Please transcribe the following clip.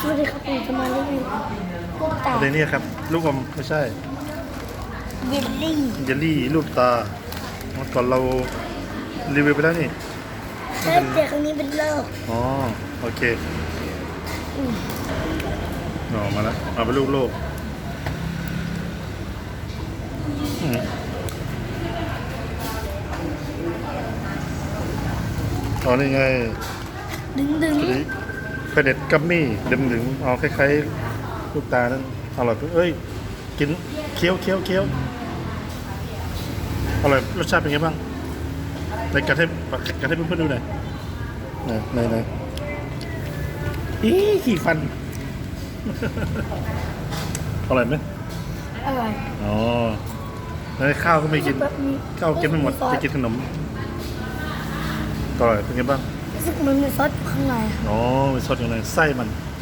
สวัสดีครับผมจะมารีวิวลูกตาอะไรเนี่ยครับ ลูกอมไม่ใช่เยลลี่เยลลี่ลูกตาเมื่อก่อนเรารีวิวไปแล้วนี่และแต่ครั้งนี้เป็นเลิกอ๋อโอเคออกมาแล้วเอาไปลูกโลกอืมอ๋อนี่ไง ดึงดึงอันนี้ เฟเด็ดกัมมี่ดึงดึงๆเอาคล้ายๆลูกตานั้นอร่อยเอ้ยกินเคี้ยวเคี้ยวเคี้ยวอร่อยรสชาติเป็นไงบ้างในกัดให้กัดให้เพื่อนๆดูหน่อยไหนไหนไหนอีขี้ฟัน อร่อยไหมอร่อยอ๋อแล้วข้าวก็ไม่กินแบบนี้ข้าวกินไม่หมดจะกินขนมอร่อยเป็นไงบ้าง รู้สึกเหมันมีซอสอยู่ข้างในอ๋อมีซอสอยู่ในไส้มันใ